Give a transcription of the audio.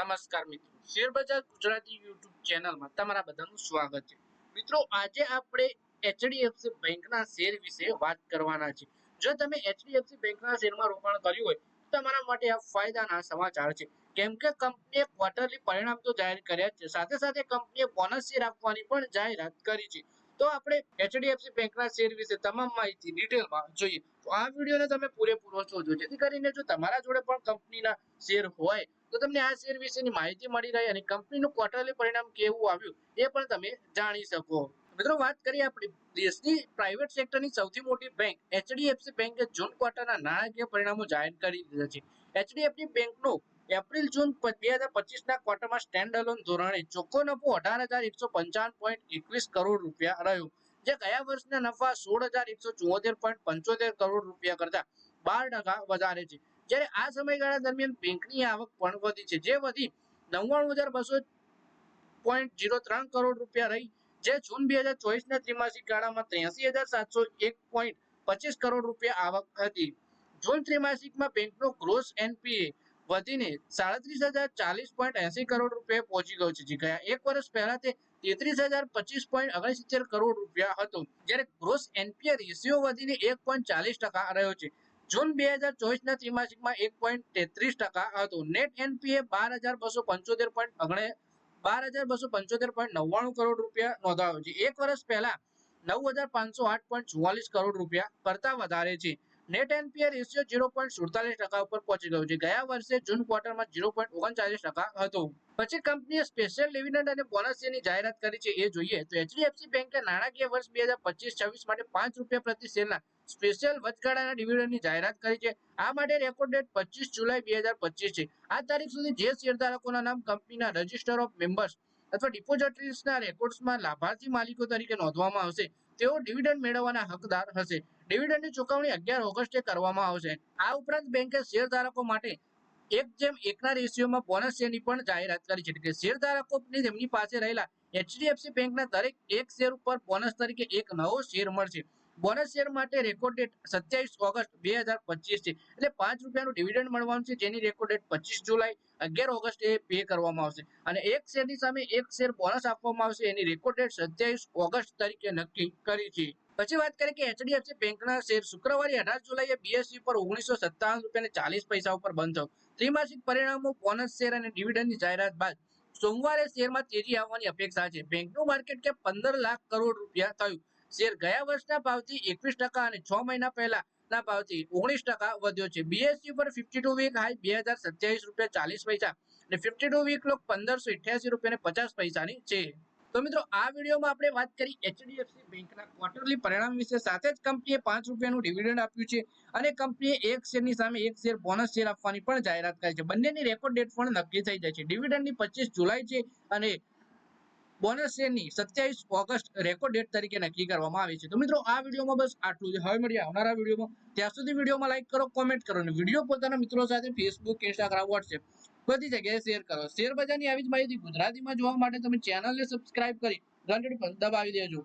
નમસ્કાર મિત્રો. શેરબજાર ગુજરાતી યુટ્યુબ ચેનલમાં તમારા બધાનું સ્વાગત છે. મિત્રો, આજે આપણે એચડીએફસી બેંકના શેર વિશે વાત કરવાના છે. જો તમે એચડીએફસી બેંકના શેરમાં રોકાણ કર્યું હોય, તો તમારા માટે આ ફાયદાના સમાચાર છે. કેમ કે કંપનીએ ક્વાર્ટરલી પરિણામ તો જાહેર કર્યા છે. સાથે સાથે કંપનીએ બોનસ શેર આપવાની પણ જાહેરાત કરી છે. તો આપણે એચડીએફસી બેંકના શેર વિશે તમામ માહિતી ડિટેલમાં જોઈએ. તો આ વિડીયોને તમે પૂરેપૂરો જોજો જેથી કરીને જો તમારા જોડે પણ કંપનીના શેર હોય તો તમને આ શેર વિશેની માહિતી મળી રહી અને કંપનીનું ક્વાર્ટરલી પરિણામ કેવું આવ્યું એ પણ તમે જાણી શકો. મિત્રો, વાત કરીએ આપણે દેશની પ્રાઇવેટ સેક્ટરની સૌથી મોટી બેંક એચડીએફસી બેંકે જૂન ક્વાર્ટરના નાણાકીય પરિણામો જાહેર કરી દીધા છે. એચડીએફસી બેંકનો એપ્રિલ જૂન બે હજાર પચીસના ક્વાર્ટરમાં સ્ટેન્ડ અલોન ધોરણે ચોખ્ખો નફો અઢાર હજાર એકસો પંચાવન પોઈન્ટ એકવીસ કરોડ રૂપિયા રહ્યો, જે ગયા વર્ષના નફા સોળ હજાર એકસો ચુમ્મોતેર પોઈન્ટ પંચોતેર કરોડ રૂપિયા કરતા બાર ટકા વધારે છે. જ્યારે આ સમયગાળા દરમિયાન બેંકની આવક પણ વધી છે. જે વધી નવ્વાણું હજાર બસો પોઈન્ટ જીરો ત્રણ કરોડ રૂપિયા રહી. જે જૂન બે હજાર ચોવીસના ત્રિમાસિક ગાળામાં ત્ર્યાસી હજાર સાતસો એક પોઈન્ટ પચીસ કરોડ રૂપિયા આવક હતી. જૂન ત્રિમાસિકમાં બેંકનો ગ્રોસ એનપીએ વધીને સાડત્રીસ હજાર ચાલીસ પોઈન્ટ એસી કરોડ રૂપિયા પહોંચી ગયો છે. જે ગયા એક વર્ષ પહેલા તે તેત્રીસ હજાર પચીસ પોઈન્ટ ઓગણસિત્તેર કરોડ રૂપિયા હતો. જ્યારે ગ્રોસ એનપીએ રેશિયો વધીને એક પોઈન્ટ ચાલીસ ટકા રહ્યો છે. જૂન બે હજાર ચોવીસના ત્રિમાસિકમાં એક પોઈન્ટ તેત્રીસ ટકા હતું. નેટ એનપીએ બાર હજાર બસો પંચોતેર પોઈન્ટ અગણે બાર હજાર બસો પંચોતેર પોઈન્ટ નવ્વાણું કરોડ રૂપિયા નોંધાયો છે. એક વર્ષ પહેલા નવ હજાર પાંચસો આઠ પોઈન્ટ ચુવાલીસ કરોડ રૂપિયા કરતા વધારે છે. Net NPA ratio zero point સુડતાલીસ ટકા ઉપર પહોંચી ગયો છે. ગયા વર્ષે જૂન ક્વાર્ટરમાં ઝીરો પોઈન્ટ ઓગણચાલીસ ટકા હતો. પછી કંપનીએ સ્પેશિયલ ડિવિડન્ડ અને બોનસની જાહેરાત કરી છે એ જોઈએ તો એચડીએફસી બેંકે નાણાકીય વર્ષ બે હજાર પચીસ છવ્વીસ માટે પાંચ રૂપિયા પ્રતિ શેરના સ્પેશિયલ વચગાળાના ડિવિડન્ડની જાહેરાત કરી છે. આ માટે રેકોર્ડ ડેટ પચીસ જુલાઈ બે છે. આ તારીખ સુધી જે શેરધારકોના નામ કંપનીના રજિસ્ટર ઓફ મેમ્બર્સ અથવા ડિપોઝિટરીઝના રેકોર્ડ્સમાં લાભાર્થી માલિકો તરીકે નોંધવામાં આવશે. તેઓ ડિવિડન્ડ મેળવવાના હકદાર હશે. ડિવિડન્ડની ચુકવણી અગિયાર ઓગસ્ટે કરવામાં આવશે. આ ઉપરાંત બેંકે શેરધારકો માટે એક જેમ એકના રેશિયોમાં બોનસ શેરની પણ જાહેરાત કરી છે. કે શેરધારકોની તેમની પાસે રહેલા એચડીએફસી બેંકના દરેક એક શેર ઉપર બોનસ તરીકે એક નવો શેર મળશે. બોનસ શેર માટે રેકોર્ડ ડેટ સત્યાવીસ ઓગસ્ટ બે હજાર પચીસ છે. એટલે પાંચ રૂપિયાનું ડિવિડન્ડ મળવાનું છે, જેની રેકોર્ડ ડેટ પચીસ જુલાઈ, અગિયાર ઓગસ્ટ એ પે કરવામાં આવશે. અને એક શેરની સામે એક શેર બોનસ આપવામાં આવશે, એની રેકોર્ડ ડેટ સત્યાવીસ ઓગસ્ટ તરીકે નક્કી કરી છે. પછી વાત કરીએ કે એચડીએફસી બેંકના શેર શુક્રવારે અઢાર જુલાઈએ બીએસસી પર ઓગણીસો સત્તાવન રૂપિયા ચાલીસ પૈસા ઉપર બંધ થયો. ત્રિમાસિક પરિણામો બોનસ શેર અને ડિવિડન્ડની જાહેરાત બાદ સોમવારે શેરમાં તેજી આવવાની અપેક્ષા છે. બેંકનું માર્કેટ કેપ પંદર લાખ કરોડ રૂપિયા થયું. શેર ગયા વર્ષના ભાવથી એકવીસ ટકા અને છ મહિના પહેલા ના ભાવથી ઓગણીસ ટકા વધ્યો છે. બીએસસી પર ફિફ્ટી ટુ વીક હાઈ બે હજાર સત્યાવીસ રૂપિયા ચાલીસ પૈસા અને ફિફ્ટી ટુ વીક લોક પંદરસો અઠ્યાસી રૂપિયા પચાસ પૈસાની છે. તો મિત્રો, આ વિડીયોમાં આપણે વાત કરી એચડીએફસી બેંકના ક્વાર્ટરલી પરિણામ વિશે. સાથે જ કંપનીએ પાંચ રૂપિયાનું ડિવિડન્ડ આપ્યું છે અને કંપનીએ એક શેરની સામે એક શેર બોનસ શેર આપવાની પણ જાહેરાત કરી છે. બંનેની રેકોર્ડ ડેટ પણ નક્કી થઈ જાય છે. ડિવિડન્ડની પચીસ જુલાઈ છે અને બોનસ શેરની સત્યાવીસ ઓગસ્ટ રેકોર્ડ ડેટ તરીકે નક્કી કરવામાં આવી છે. તો મિત્રો, આ વિડીયોમાં બસ આટલું જ. હવે મળીએ આવનારા વિડીયોમાં. ત્યાં સુધી વિડીયોમાં લાઇક કરો કોમેન્ટ કરો અને વીડિયો પોતાના મિત્રો સાથે ફેસબુક ઇન્સ્ટાગ્રામ વોટ્સએપ બધી જગ્યાએ શેર કરો. શેર બજારની આવી જ માહિતી ગુજરાતીમાં જોવા માટે તમે ચેનલને સબસ્ક્રાઇબ કરી ઘંટડી પણ દબાવી દેજો.